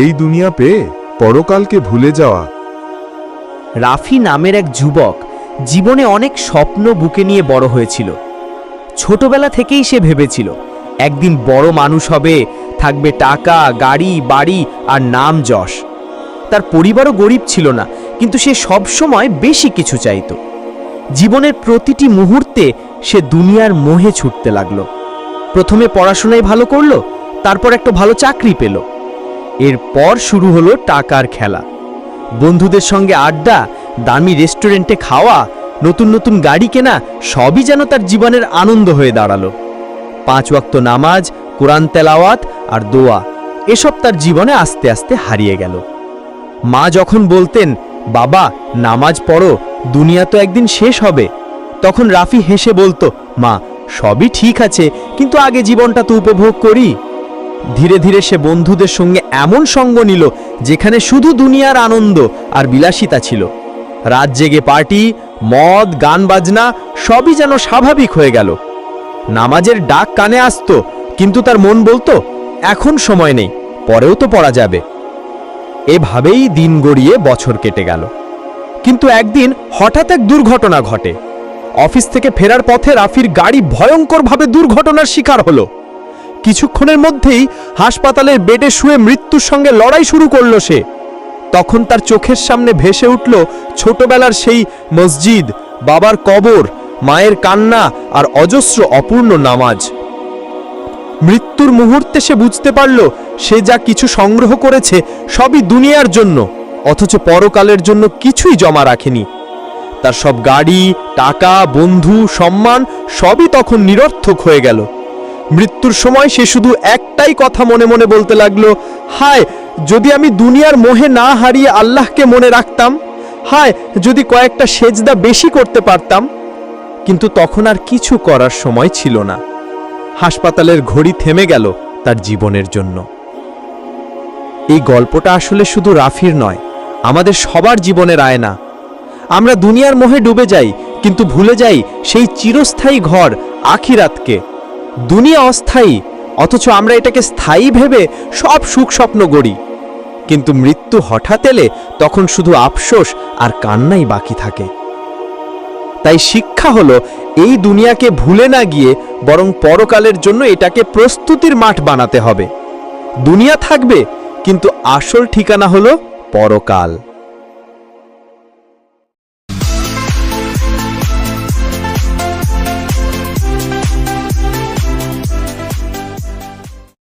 এই দুনিয়া পেয়ে পরকালকে ভুলে যাওয়া। রাফি নামের এক যুবক জীবনে অনেক স্বপ্ন বুকে নিয়ে বড় হয়েছিল। ছোটবেলা থেকেই সে ভেবেছিল, একদিন বড় মানুষ হবে, থাকবে টাকা, গাড়ি, বাড়ি আর নাম যশ। তার পরিবারও গরিব ছিল না, কিন্তু সে সব সময় বেশি কিছু চাইতো। জীবনের প্রতিটি মুহূর্তে সে দুনিয়ার মোহে ছুটতে লাগল। প্রথমে পড়াশোনায় ভালো করল, তারপর একটা ভালো চাকরি পেল। এরপর শুরু হলো টাকার খেলা। বন্ধুদের সঙ্গে আড্ডা, দামি রেস্টুরেন্টে খাওয়া, নতুন নতুন গাড়ি কেনা, সবই যেন তার জীবনের আনন্দ হয়ে দাঁড়াল। পাঁচ ওয়াক্ত নামাজ, কোরআন তেলাওয়াত আর দোয়া, এসব তার জীবনে আস্তে আস্তে হারিয়ে গেল। মা যখন বলতেন, বাবা, নামাজ পড়ো, দুনিয়া তো একদিন শেষ হবে। তখন রাফি হেসে বলতো, মা, সবই ঠিক আছে, কিন্তু আগে জীবনটা তো উপভোগ করি। ধীরে ধীরে সে বন্ধুদের সঙ্গে এমন সঙ্গ নিল যেখানে শুধু দুনিয়ার আনন্দ আর বিলাসিতা ছিল। রাত জেগে পার্টি, মদ, গান বাজনা, সবই যেন স্বাভাবিক হয়ে গেল। নামাজের ডাক কানে আসত, কিন্তু তার মন বলতো, এখন সময় নেই, পরেও তো পড়া যাবে। এভাবেই দিন গড়িয়ে বছর কেটে গেল। কিন্তু একদিন হঠাৎ এক দুর্ঘটনা ঘটে। অফিস থেকে ফেরার পথে রাফির গাড়ি ভয়ঙ্করভাবে দুর্ঘটনার শিকার হলো। কিছুক্ষণের মধ্যেই হাসপাতালের বেডে শুয়ে মৃত্যুর সঙ্গে লড়াই শুরু করল সে। তখন তার চোখের সামনে ভেসে উঠল ছোটবেলার সেই মসজিদ, বাবার কবর, মায়ের কান্না আর অজস্র অপূর্ণ নামাজ। মৃত্যুর মুহূর্তে সে বুঝতে পারল সে যা কিছু সংগ্রহ করেছে সবই দুনিয়ার জন্য, অথচ পরকালের জন্য কিছুই জমা রাখেনি। তার সব গাড়ি, টাকা, বন্ধু, সম্মান সবই তখন নিরর্থক হয়ে গেল। মৃত্যুর সময় সে শুধু একটাই কথা মনে মনে বলতে লাগল, হায়, যদি আমি দুনিয়ার মোহে না হারিয়ে আল্লাহকে মনে রাখতাম, হায়, যদি কয়েকটা সেজদা বেশি করতে পারতাম। কিন্তু তখন আর কিছু করার সময় ছিল না। হাসপাতালের ঘড়ি থেমে গেল তার জীবনের জন্য। এই গল্পটা আসলে শুধু রাফির নয়, আমাদের সবার জীবনের আয়না। আমরা দুনিয়ার মোহে ডুবে যাই, কিন্তু ভুলে যাই সেই চিরস্থায়ী ঘর আখিরাতকে। দুনিয়া অস্থায়ী, অথচ আমরা এটাকে স্থায়ী ভেবে সব সুখ স্বপ্ন গড়ি। কিন্তু মৃত্যু হঠাৎ এলে তখন শুধু আফসোস আর কান্নাই বাকি থাকে। তাই শিক্ষা হলো, এই দুনিয়াকে ভুলে না গিয়ে বরং পরকালের জন্য এটাকে প্রস্তুতির মাঠ বানাতে হবে। দুনিয়া থাকবে, কিন্তু আসল ঠিকানা হলো পরকাল।